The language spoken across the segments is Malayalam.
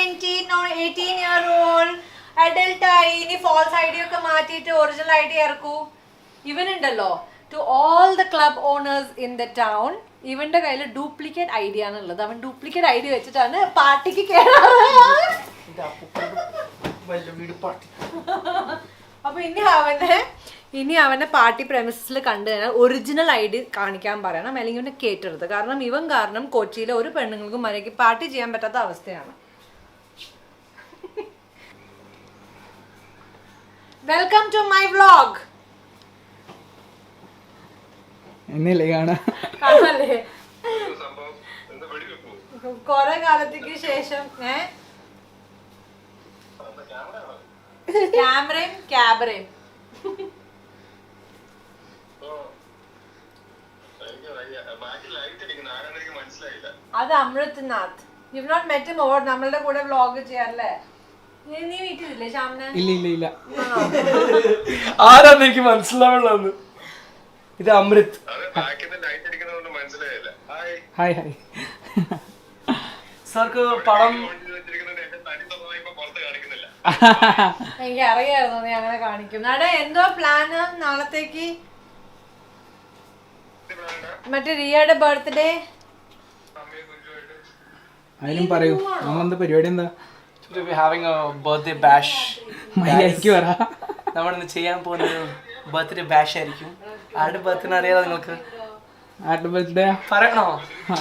Seventeen eighteen year old adult ആയി ഇനി ഫോൾസ് ഐ ഡി ഒക്കെ മാറ്റിയിട്ട് ഒറിജിനൽ ഐ ഡി ഇറക്കൂ. ഇവനുണ്ടല്ലോ. To all the club owners in the town ഇവന്റെ കയ്യിൽ ഡ്യൂപ്ലിക്കേറ്റ് ഐഡിയ ആണുള്ളത്. അവൻ ഡ്യൂപ്ലിക്കേറ്റ് ഐഡിയ വെച്ചിട്ടാണ് പാർട്ടിക്ക് അപ്പൊ ഇനി അവനെ ഇനി അവനെ പാർട്ടി പ്രമിസിൽ കണ്ടു കഴിഞ്ഞാൽ ഒറിജിനൽ ഐ ഡി കാണിക്കാൻ പറയണം അല്ലെങ്കിൽ ഇവനെ കേറ്റരുത്. കാരണം ഇവൻ കാരണം കൊച്ചിയിലെ ഒരു പെണ്ണുങ്ങൾക്കും മരയ്ക്ക് പാർട്ടി ചെയ്യാൻ പറ്റാത്ത അവസ്ഥയാണ്. വെൽക്കം ടു മൈ വ്ലോഗ് എന്നല്ലേ കാണാ? കാണല്ലേ? കൊറേ കാലത്തേക്ക് ശേഷം ഏ? ക്യാമറയും ക്യാബറയും. അത് Amrit Nath you not met more നമ്മളുടെ കൂടെ വ്ലോഗ് ചെയ്യാറല്ലേ? ഇല്ല ഇല്ല ഇല്ല. ആരാന്ന് എനിക്ക് മനസ്സിലാവുള്ളൂ ഇത് അമൃത്. ഹായ് ഹായ് സാർക്ക് പടം എനിക്ക് അറിയായിരുന്നു നീ അങ്ങനെ കാണിക്കും. നട എന്തോ പ്ലാന് നാളത്തേക്ക്? മറ്റേ റിയയുടെ ബർത്ത്ഡേ അതിലും പറയൂ. നമ്മളെന്താ പരിപാടി എന്താ? ഹാവിങ് എ ബർത്ത്ഡേ ബാഷ് മര്യാദയ്ക്ക് പറ നമ്മൾ ഇന്ന് ചെയ്യാൻ പോകുന്നത് ബർത്ത്ഡേ ബാഷ് ആയിരിക്കും. ആരുടെ ബർത്ത്ഡേ അറിയാലോ നിങ്ങൾക്ക്? ആരുടെ ബർത്ത്ഡേ പറയണോ?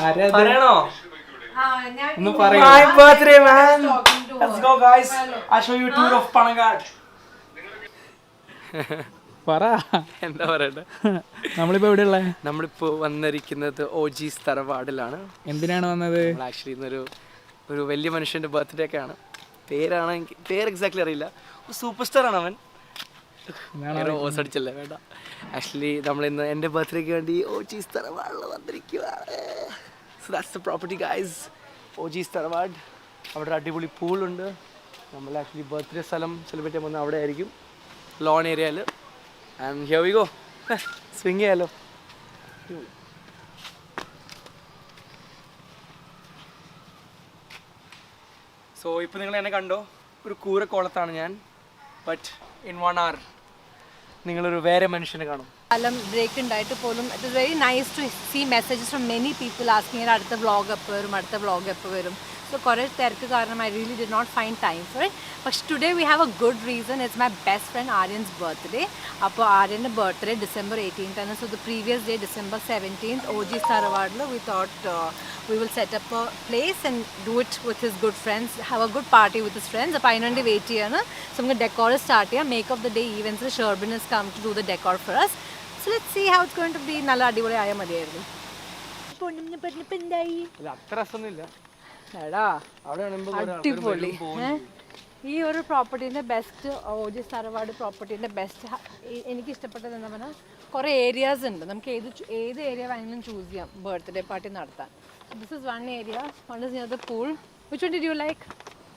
ആരാ? പറയണോ? ആ ഞാൻ ഒന്ന് പറയൂ. My birthday man. Let's go guys. I'll show you a tour of Panagad പറ. എന്താ പറയട്ടെ നമ്മളിപ്പോ എവിടെയുള്ള? നമ്മളിപ്പോ വന്നിരിക്കുന്നത് ഓജീസ് തറവാടിലാണ്. എന്തിനാണ് വന്നത്? ആക്ച്വലി ഇന്നൊരു ഒരു വലിയ മനുഷ്യന്റെ ബർത്ത്ഡേ ഒക്കെ ആണ് പേരാണ് എനിക്ക് പേര് എക്സാക്ട്ലി അറിയില്ല. ഒരു സൂപ്പർ സ്റ്റാർ ആണ് അവൻ. വേറെ ഓസ് അടിച്ചല്ലേ? വേണ്ട. ആക്ച്വലി നമ്മൾ ഇന്ന് എന്റെ ബർത്ത്ഡേക്ക് വേണ്ടി ഓജീസ് തറവാടിൽ വന്നിരിക്കുകയാണ് so that's the property guys OG's Tharavad അവിടെ അടിപൊളി പൂളുണ്ട് നമ്മൾ ആക്ച്വലി ബർത്ത്ഡേ സ്ഥലം സെലിബ്രേറ്റ് ചെയ്യാൻ പോകുന്നത് അവിടെ ആയിരിക്കും ലോൺ ഏരിയയിൽ and here we go swing ചെയ്യാലോ. സോ ഇപ്പോൾ നിങ്ങൾ എന്നെ കണ്ടോ? ഒരു കൂരക്കോളത്താണ് ഞാൻ. ബട്ട് ഇൻ വൺ അവർ നിങ്ങളൊരു വേറെ മനുഷ്യനെ കാണും. കാലം ബ്രേക്ക് ഉണ്ടായിട്ട് പോലും it is very nice to see messages from many people asking അടുത്ത വ്ളോഗ് എപ്പോൾ വരും അടുത്ത വ്ളോഗ് എപ്പോൾ വരും. സോ കുറേ തിരക്ക് കാരണം I really did not find time for it പക്ഷെ today we have a good reason it's my best friend Aryan's birthday അപ്പോൾ ആര്യന്റെ ബർത്ത്ഡേ ഡിസംബർ എയ്റ്റീൻത്ത് ആണ്. So the previous day December seventeenth O G തറവാഡിൽ we thought we will set up a place and do it with his good friends have a good party with his friends അപ്പോൾ അതിനുവേണ്ടി വെയിറ്റ് ചെയ്യാണ്. സോ നമുക്ക് ഡെക്കോർ സ്റ്റാർട്ട് ചെയ്യാം. Make of the day Evans Sherbin is come to do the decor for us. So let see how it's going to be നല്ല അടിപൊളി ആയാൽ മതിയായിരുന്നു. അടിപൊളി. ഈ ഒരു പ്രോപ്പർട്ടീന്റെ ബെസ്റ്റ് ഓജി തറവാട് പ്രോപ്പർട്ടീന്റെ ബെസ്റ്റ് എനിക്ക് ഇഷ്ടപ്പെട്ടത് എന്താ പറഞ്ഞാൽ കുറേ ഏരിയാസ് ഉണ്ട്. നമുക്ക് ഏത് ഏത് ഏരിയ വേണമെങ്കിലും ചൂസ് ചെയ്യാം. ബർത്ത്ഡേ പാർട്ടി നടത്താൻ. This is one area one is near the pool which one did you like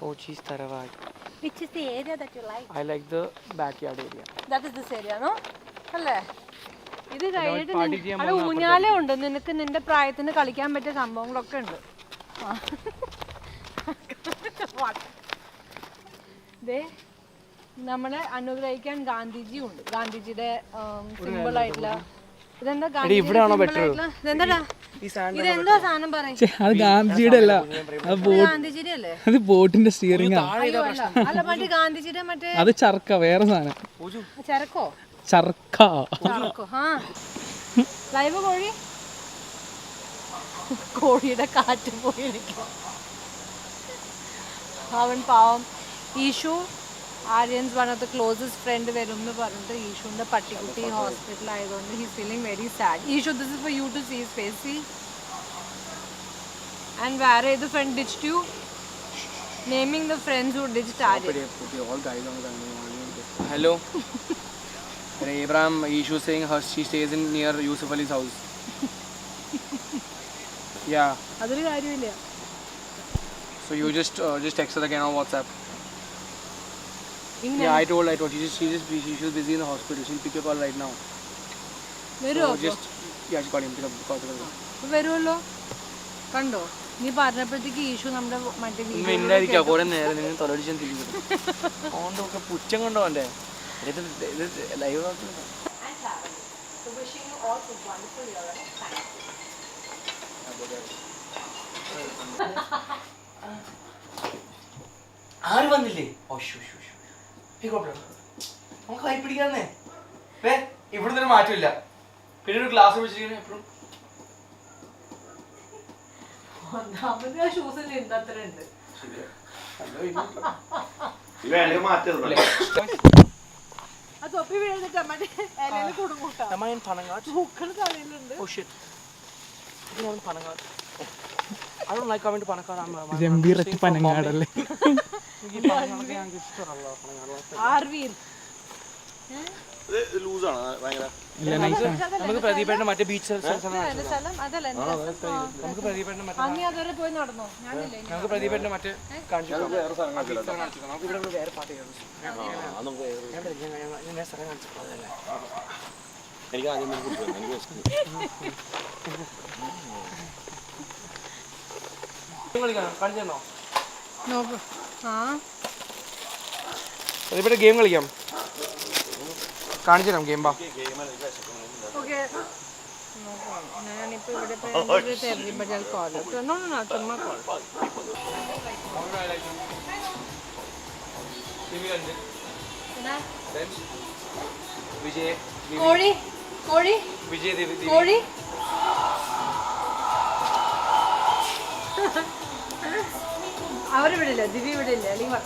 OG's Tharavad which is the area that you like I like the back yard area that is this area no അല്ലേ? ഇത് കഴിഞ്ഞിട്ട് അവിടെ ഊഞ്ഞാലേ ഉണ്ട്. നിനക്ക് നിന്റെ പ്രായത്തിന് കളിക്കാൻ പറ്റിയ സംഭവങ്ങളൊക്കെ ഉണ്ട്. ദേ നമ്മളെ അനുഗ്രഹിക്കാൻ ഗാന്ധിജി ഉണ്ട് ഗാന്ധിജിയുടെ സിമ്പിൾ ആയിട്ടുള്ള ഇതെന്താ ഗാന്ധിജിയുടെ ഇവിടെയാണോ സാൻഡ് ഇതെന്തോ സാധനം പറയും? അത് ഗാന്ധിജിയുടെ അല്ല. അത് ബോ ഗാന്ധിജിയുടെ അല്ലേ അത് ബോട്ടിന്റെ സ്റ്റിയറിംഗ് ആണ് അല്ല. അല്ല മറ്റേ ഗാന്ധിജിയുടെ മറ്റേ അത് ചർക്ക വേറെ സാധനം. ചരക്കോ? ചർക്ക. ലൈവ് കോഴി? കോഴിയുടെ കാറ്റ് പോയി അവൻ പാവം. ഈശു Aryan's one of the closest friend Verumna Parunta Ishu in the Patikuti hospital. I don't know. He's feeling very sad. Ishu, this is for you to see his face. See? And where the friend ditched you? Naming the friends who ditched Aryan. Hello. Abraham, Ishu saying her, she stays in near Yusuf Ali's house. yeah. So you just uh, just text her again on WhatsApp. ഇങ്ങനെ Yeah, I told I told she just she just she, was busy in the hospital. She'll pick your call right now. വരുമോ So just yeah, she called him. Pick up call. Pick up. വരുമല്ലോ കണ്ടോ നീ പറഞ്ഞപ്പോഴത്തേക്ക് ഈശു നമ്മുടെ മറ്റേ ൽ മിണ്ടായിരിക്കാം കുറെ നേരം നിങ്ങൾ തൊലടിച്ചാൽ തിരിഞ്ഞു ഓണ്ടൊക്കെ പുച്ഛം കൊണ്ടോ അവന്റെ ഇത് ഇത് live and travel. So wishing you all a wonderful year ahead. Thank you. ആര് വന്നില്ലേ ഓ ഷു ഷു ഷു നമുക്ക് കൈ പിടിക്കാന്നേ. വേ ഇവിടുന്ന് ഒരു മാറ്റമില്ല. പിന്നെ ഒരു ഗ്ലാസ് വെച്ചിരിക്കുന്നു എപ്പോഴും. ഒന്നാമത് ആ ഷൂസിൽ എന്തത്ര ഉണ്ട്. വേണമെങ്കിൽ മാറ്റരുത് ആ തൊപ്പി വീഴുന്നിട്ട് ഇലയിൽ? പൂക്കൾ തലയിലുണ്ട്. Oh. I don't like coming to. I'm, I'm, I'm ഇഷ്ടമല്ല നമുക്ക് പ്രദീപേട്ടന്റെ മറ്റേ ബീച്ച്. നമുക്ക് പ്രദീപേട്ടന്റെ മറ്റേ. നമുക്ക് പ്രദീപേട്ടന്റെ മറ്റേ കാണിച്ചു നമുക്ക് ഇവിടെ വേറെ പാട്ട് ഞാൻ സ്ഥലം കാണിച്ചു എനിക്ക് ആദ്യം എനിക്ക് കളിക്കാനോ കാണിച്ചു നോക്ക്. ആ. പ്രദീപേട്ട ഗെയിം കളിക്കാം. കാണിച്ചു തരാം ഗെയിം ബാ ഓക്കെ. ദേവി ഇവിടെ വിജയ് ദേവി കോഴി ദിവ്യ ഇവിടെ ഇല്ല അല്ലെങ്കിൽ